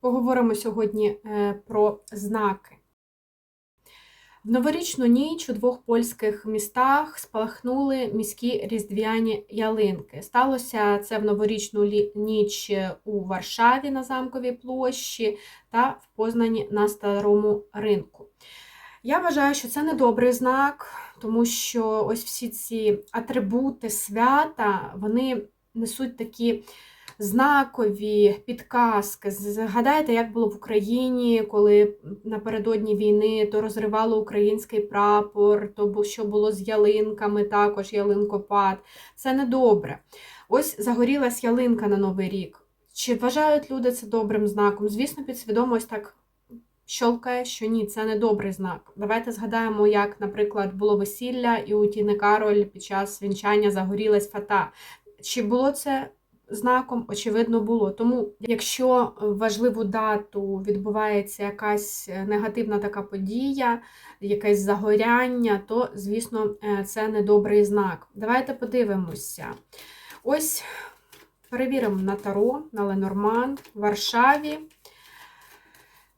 Поговоримо сьогодні е, про знаки. В новорічну ніч у двох польських містах спалахнули міські різдвяні ялинки. Сталося це в новорічну ніч у Варшаві на замковій площі та в Познані на старому ринку. Я вважаю, що це не добрий знак, тому що ось всі ці атрибути свята вони несуть такі знакові підказки. Згадайте, як було в Україні, коли напередодні війни то розривало український прапор, то що було з ялинками, також ялинкопад. Це недобре. Ось загорілась ялинка на Новий рік. Чи вважають люди це добрим знаком? Звісно, підсвідомо ось так щолкає, що ні, це не добрий знак. Давайте згадаємо, як, наприклад, було весілля, і у Тіни Кароль під час вінчання загорілась фата. Чи було це знаком? Очевидно, було. Тому, якщо в важливу дату відбувається якась е, негативна така подія, якесь загоряння, то, звісно, е, це недобрий знак. Давайте подивимося. Ось перевіримо на Таро, на Ленорман, в Варшаві.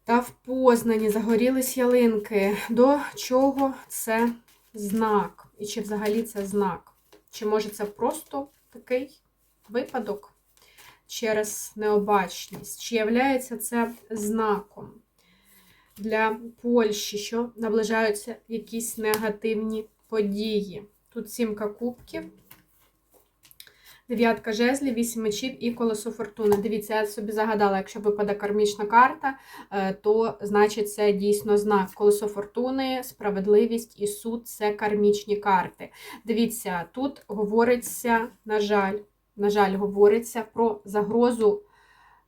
Та в Познані загорілись ялинки. До чого це знак? І чи взагалі це знак? Чи може це просто такий випадок через необачність? Чи являється це знаком для Польщі, що наближаються якісь негативні події? Тут сімка кубків. Дев'ятка жезлів, вісім мечів і колесо фортуни. Дивіться, я собі загадала, якщо випаде кармічна карта, е, то значить це дійсно знак. Колесо фортуни, справедливість і суд це кармічні карти. Дивіться, тут говориться, на жаль, на жаль, говориться про загрозу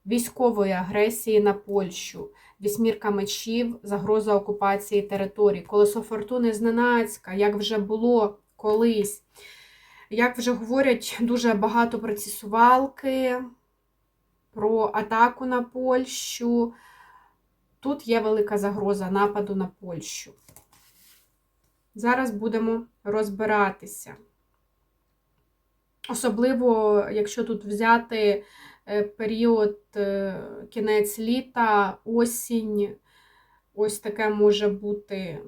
військової агресії на Польщу. Вісьмірка мечів, загроза окупації територій. Колесо фортуни зненацька, як вже було колись. Як вже говорять, дуже багато про ці сувалки, про атаку на Польщу. Тут є велика загроза нападу на Польщу. Зараз будемо розбиратися. Особливо, якщо тут взяти е, період е, кінець літа, осінь, ось таке може бути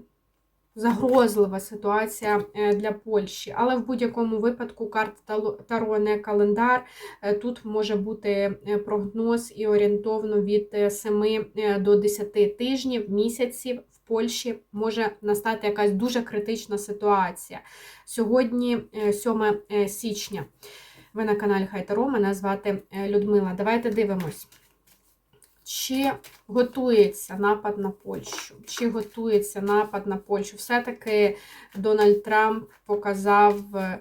загрозлива ситуація е, для Польщі. Але в будь-якому випадку карта Таро не календар. Е, Тут може бути е, прогноз і орієнтовно від е, 7 е, до 10 тижнів, місяців. Польщі може настати якась дуже критична ситуація. Сьогодні е, 7 е, січня. Ви на каналі Хайтаро, мене звати Людмила. Давайте дивимось. Чи готується напад на Польщу? Чи готується напад на Польщу? Все-таки Дональд Трамп показав е,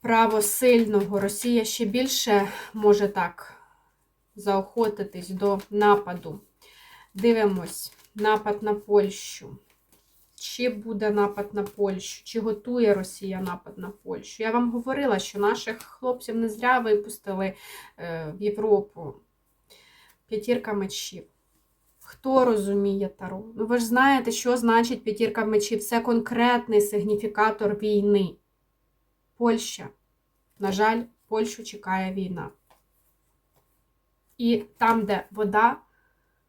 право сильного. Росія ще більше може так заохотитись до нападу. Дивимось, напад на Польщу. Чи буде напад на Польщу? Чи готує Росія напад на Польщу? Я вам говорила, що наших хлопців не зря випустили е, в Європу. П'ятірка мечів. Хто розуміє Таро? Ну ви ж знаєте, що значить п'ятірка мечів. Це конкретний сигніфікатор війни. Польща. На жаль, Польщу чекає війна. І там, де вода,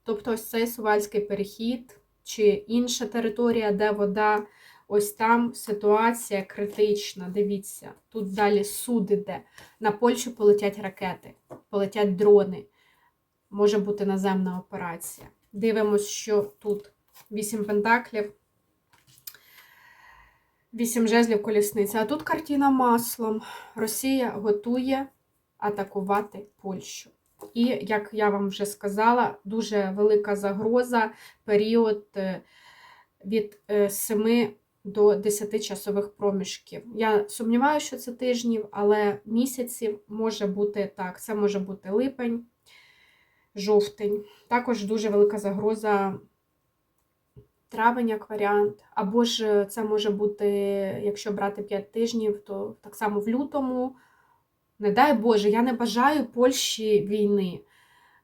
тобто ось цей сувальський перехід, чи інша територія, де вода, ось там ситуація критична. Дивіться, тут далі суд іде. На Польщу полетять ракети, полетять дрони може бути наземна операція. Дивимось, що тут 8 пентаклів, 8 жезлів колісниця. А тут картина маслом. Росія готує атакувати Польщу. І, як я вам вже сказала, дуже велика загроза період е, від е, 7 до 10 часових проміжків. Я сумніваюся, що це тижнів, але місяців може бути так. Це може бути липень, жовтень. Також дуже велика загроза травень як варіант. Або ж це може бути, якщо брати 5 тижнів, то так само в лютому. Не дай Боже, я не бажаю Польщі війни.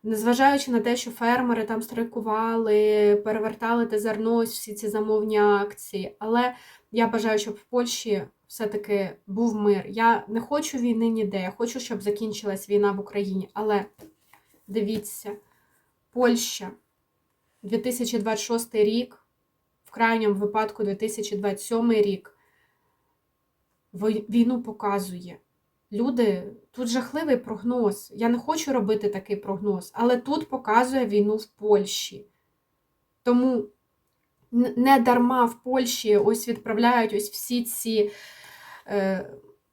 Незважаючи на те, що фермери там страйкували, перевертали те зерно, всі ці замовні акції. Але я бажаю, щоб в Польщі все-таки був мир. Я не хочу війни ніде. Я хочу, щоб закінчилась війна в Україні. Але дивіться, Польща 2026 рік, в крайньому випадку 2027 рік. Війну показує. Люди, тут жахливий прогноз. Я не хочу робити такий прогноз, але тут показує війну в Польщі. Тому не дарма в Польщі ось відправляють ось всі ці е,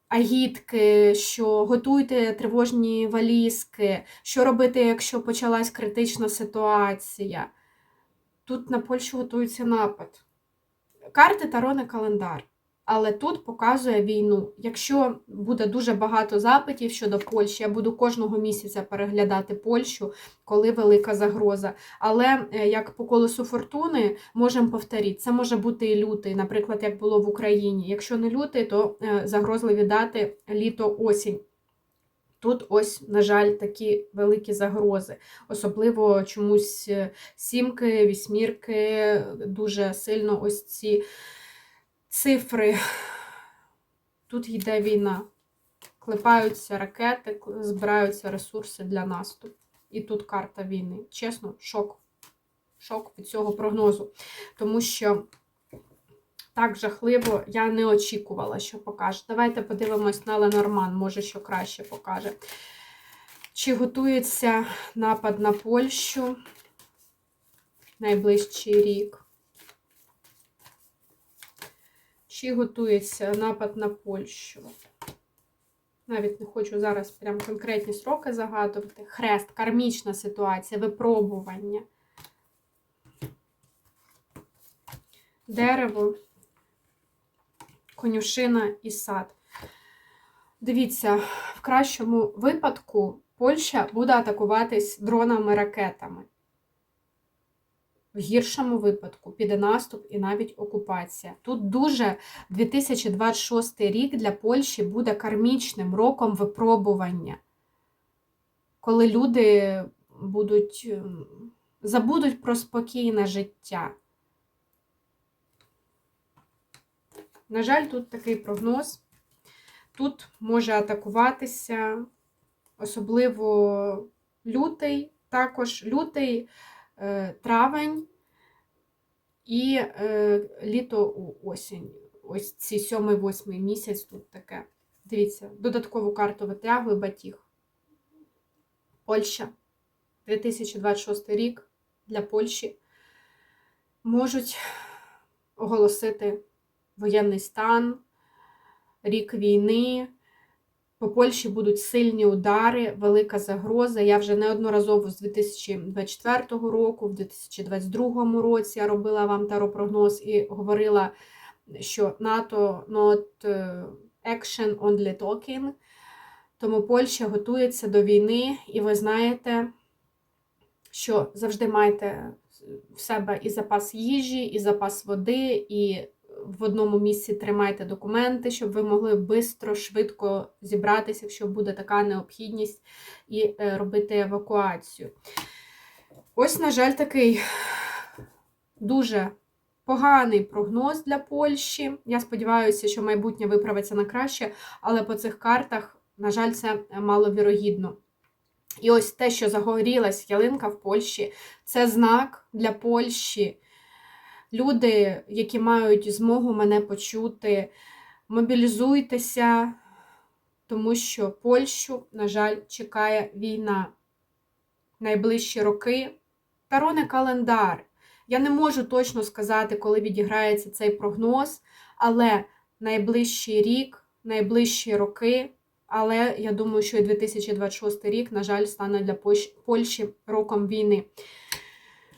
агітки, що готуйте тривожні валізки, що робити, якщо почалась критична ситуація. Тут на Польщу готується напад. Карти тарони, календар. Але тут показує війну. Якщо буде дуже багато запитів щодо Польщі, я буду кожного місяця переглядати Польщу, коли велика загроза. Але е, як по колесу фортуни можемо повторити, це може бути і лютий, наприклад, як було в Україні. Якщо не лютий, то е, загрозливі дати літо-осінь. Тут ось, на жаль, такі великі загрози. Особливо чомусь е, сімки, вісьмірки, дуже сильно ось ці цифри. Тут йде війна. Клепаються ракети, збираються ресурси для наступу. І тут карта війни. Чесно, шок. Шок від цього прогнозу. Тому що так жахливо я не очікувала, що покаже. Давайте подивимось на Ленорман, може, що краще покаже. Чи готується напад на Польщу найближчий рік? Чи готується напад на Польщу? Навіть не хочу зараз прям конкретні сроки загадувати. Хрест, кармічна ситуація, випробування. Дерево, конюшина і сад. Дивіться, в кращому випадку Польща буде атакуватись дронами-ракетами. В гіршому випадку піде наступ і навіть окупація. Тут дуже 2026 рік для Польщі буде кармічним роком випробування, коли люди будуть ем, забудуть про спокійне життя. На жаль, тут такий прогноз. Тут може атакуватися, особливо лютий, також лютий, травень і е, літо осінь. Ось ці сьомий, восьмий місяць тут таке. Дивіться, додаткову карту витягую батіг. Польща. 2026 рік для Польщі можуть оголосити воєнний стан, рік війни. По Польщі будуть сильні удари, велика загроза. Я вже неодноразово з 2024 року, в 2022 році я робила вам таропрогноз і говорила, що НАТО not е, action, only talking. Тому Польща готується до війни, і ви знаєте, що завжди маєте в себе і запас їжі, і запас води, і в одному місці тримайте документи, щоб ви могли швидко, швидко зібратися, якщо буде така необхідність, і е, робити евакуацію. Ось, на жаль, такий дуже поганий прогноз для Польщі. Я сподіваюся, що майбутнє виправиться на краще, але по цих картах, на жаль, це маловірогідно. І ось те, що загорілась ялинка в Польщі, це знак для Польщі. Люди, які мають змогу мене почути, мобілізуйтеся, тому що Польщу, на жаль, чекає війна. Найближчі роки. Таро не календар. Я не можу точно сказати, коли відіграється цей прогноз, але найближчий рік, найближчі роки, але я думаю, що і 2026 рік, на жаль, стане для Польщі роком війни.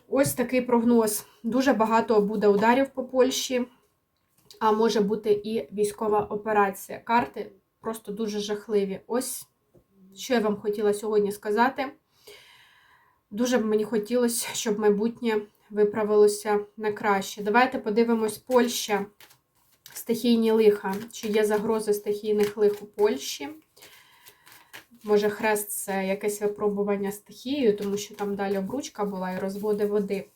Ось такий прогноз. Дуже багато буде ударів по Польщі, а може бути і військова операція. Карти просто дуже жахливі. Ось що я вам хотіла сьогодні сказати. Дуже б мені хотілося, щоб майбутнє виправилося на краще. Давайте подивимось Польща, стихійні лиха. Чи є загрози стихійних лих у Польщі? Може, хрест це якесь випробування стихією, тому що там далі обручка була і розводи води.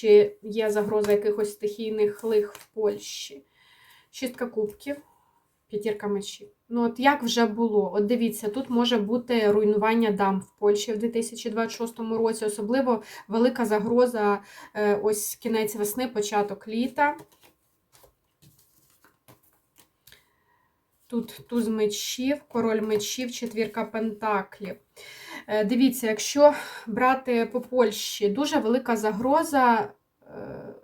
Чи є загроза якихось стихійних лих в Польщі? Шістка кубків, П'ятірка мечів. Ну, от як вже було? От дивіться, тут може бути руйнування дам в Польщі в 2026 році, особливо велика загроза е, ось кінець весни, початок літа. Тут туз мечів, король мечів, четвірка пентаклів. Е, Дивіться, якщо брати по Польщі, дуже велика загроза е,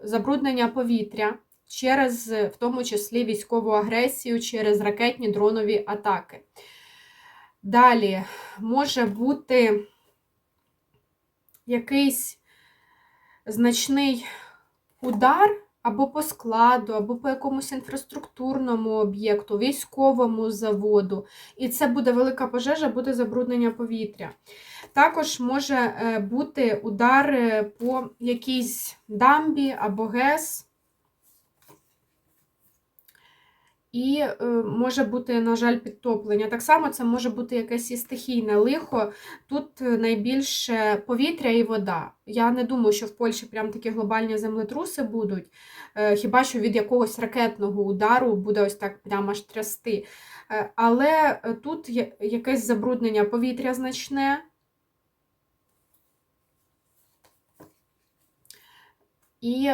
забруднення повітря через, в тому числі, військову агресію, через ракетні дронові атаки. Далі може бути якийсь значний удар або по складу, або по якомусь інфраструктурному об'єкту, військовому заводу. І це буде велика пожежа, буде забруднення повітря. Також може е, бути удар по якійсь дамбі або ГЕС. І е, може бути, на жаль, підтоплення. Так само це може бути якесь і стихійне лихо. Тут е, найбільше повітря і вода. Я не думаю, що в Польщі прям такі глобальні землетруси будуть. Е, хіба що від якогось ракетного удару буде ось так прямо аж трясти. Але тут є якесь забруднення повітря значне. І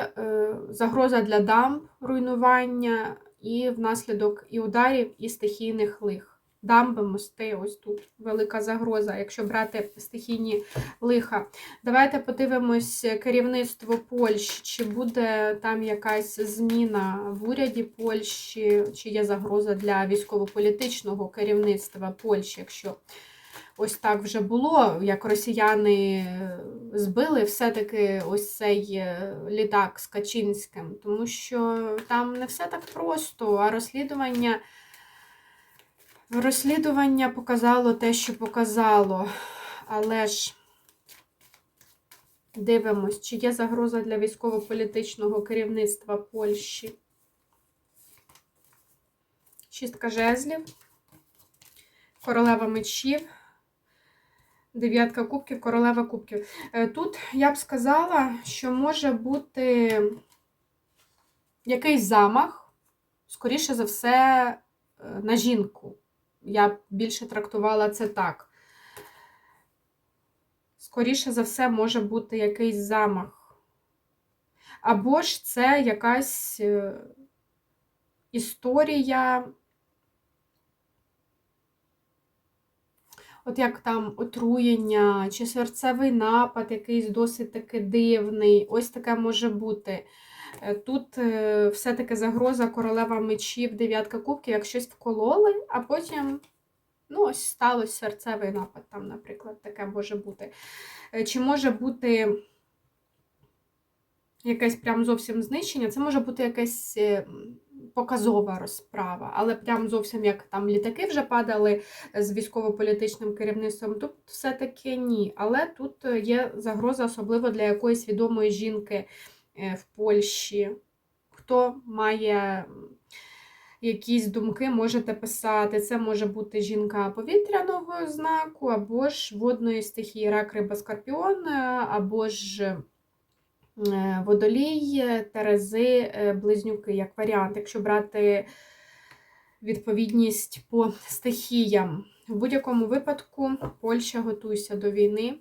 загроза для дамб, руйнування, і внаслідок і ударів, і стихійних лих. Дамби, мости, ось тут велика загроза, якщо брати стихійні лиха. Давайте подивимось керівництво Польщі, чи буде там якась зміна в уряді Польщі, чи є загроза для військово-політичного керівництва Польщі, якщо ось так вже було, як росіяни збили все-таки ось цей е, літак з Качинським, тому що там не все так просто, а розслідування. Розслідування показало те, що показало, але ж дивимось, чи є загроза для військово-політичного керівництва Польщі. Шістка жезлів, королева мечів, дев'ятка кубків, королева кубків. Е, Тут я б сказала, що може бути якийсь замах, скоріше за все, е, на жінку. Я б більше трактувала це так. Скоріше за все, може бути якийсь замах. Або ж це якась е, історія, от як там отруєння, чи серцевий напад, якийсь досить таки дивний. Ось таке може бути. Е, Тут е, все-таки загроза королева мечів, дев'ятка кубків, як щось вкололи, а потім, ну, ось сталося серцевий напад, там, наприклад, таке може бути. Е, Чи може бути якесь прям зовсім знищення? Це може бути якась е, показова розправа, але прям зовсім як там літаки вже падали з військово-політичним керівництвом, тут все-таки ні. Але тут є загроза, особливо для якоїсь відомої жінки. Е, в Польщі. Хто має якісь думки, можете писати. Це може бути жінка повітряного знаку, або ж водної стихії рак, риба, скорпіон, або ж е, водолій, терези, е, близнюки, як варіант, якщо брати відповідність по стихіям. В будь-якому випадку Польща готуйся до війни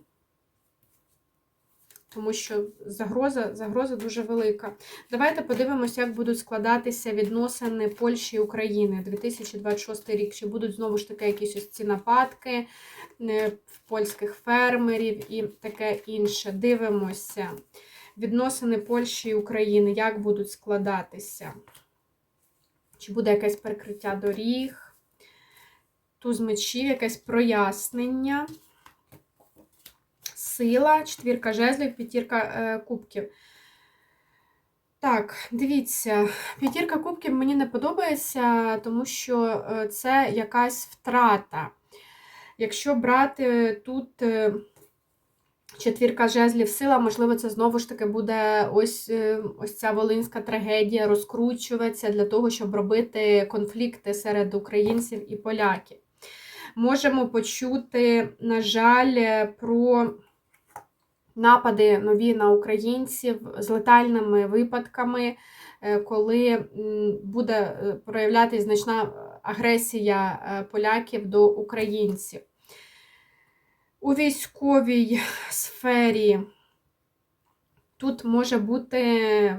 тому що загроза загроза дуже велика. Давайте подивимося, як будуть складатися відносини Польщі і України 2026 рік. Чи будуть знову ж таки якісь ось ці нападки е, польських фермерів і таке інше. Дивимося. Відносини Польщі і України, як будуть складатися? Чи буде якесь перекриття доріг? Туз мечів, якесь прояснення сила, четвірка жезлів, п'ятірка е, кубків. Так, дивіться, п'ятірка кубків мені не подобається, тому що е, це якась втрата. Якщо брати тут е, четвірка жезлів сила, можливо, це знову ж таки буде ось ось ця волинська трагедія розкручуватися для того, щоб робити конфлікти серед українців і поляків. Можемо почути, на жаль, про напади нові на українців з летальними випадками, е, коли буде е, проявлятися значна агресія е, поляків до українців. У військовій сфері тут може бути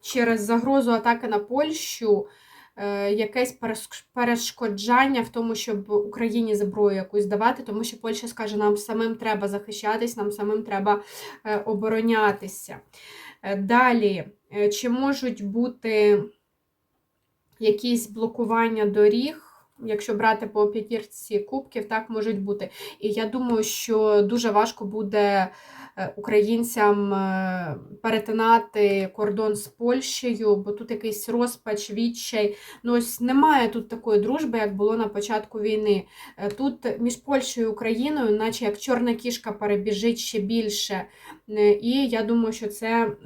через загрозу атаки на Польщу е, якесь перешкоджання в тому, щоб Україні зброю якусь давати, тому що Польща скаже, нам самим треба захищатись, нам самим треба е, оборонятися. Е, Далі, чи можуть бути якісь блокування доріг? Якщо брати по п'ятірці кубків, так можуть бути. І я думаю, що дуже важко буде е, українцям е, перетинати кордон з Польщею, бо тут якийсь розпач, відчай. Ну, ось немає тут такої дружби, як було на початку війни. Е, Тут між Польщею і Україною, наче як чорна кішка перебіжить ще більше. І я думаю, що це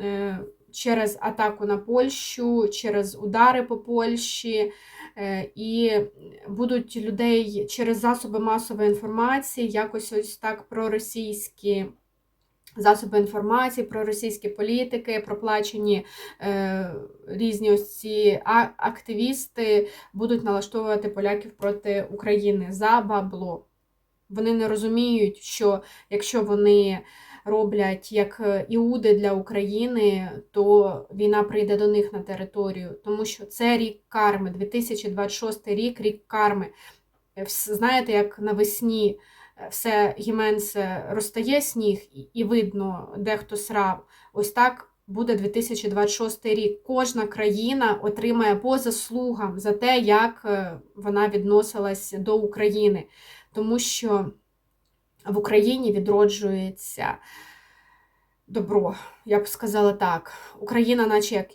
через атаку на Польщу, через удари по Польщі. Е, І будуть людей через засоби масової інформації, якось ось так проросійські засоби інформації, проросійські політики, проплачені е, різні ось ці активісти будуть налаштовувати поляків проти України за бабло. Вони не розуміють, що якщо вони роблять як е, іуди для України, то війна прийде до них на територію, тому що це рік карми, 2026 рік, рік карми. Е, Знаєте, як навесні е, все гіменце розтає сніг і- видно, де хто срав. Ось так буде 2026 рік. Кожна країна отримає по заслугам за те, як вона відносилась до України. Тому що в Україні відроджується добро. Я б сказала так. Україна, наче як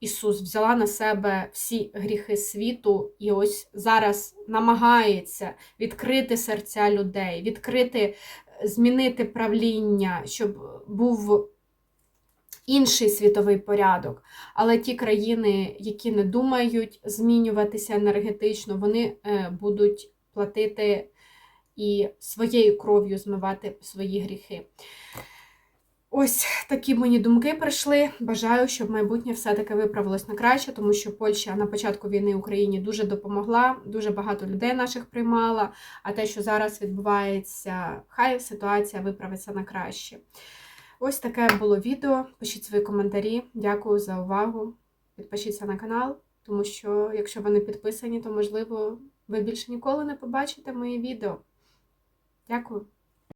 Ісус, взяла на себе всі гріхи світу і ось зараз намагається відкрити серця людей, відкрити, змінити правління, щоб був інший світовий порядок. Але ті країни, які не думають змінюватися енергетично, вони е, будуть платити і своєю кров'ю змивати свої гріхи. Ось такі мені думки прийшли. Бажаю, щоб майбутнє все-таки виправилось на краще, тому що Польща на початку війни Україні дуже допомогла, дуже багато людей наших приймала. А те, що зараз відбувається, хай ситуація виправиться на краще. Ось таке було відео. Пишіть свої коментарі. Дякую за увагу. Підпишіться на канал, тому що, якщо ви не підписані, то можливо ви більше ніколи не побачите мої відео. Дякую.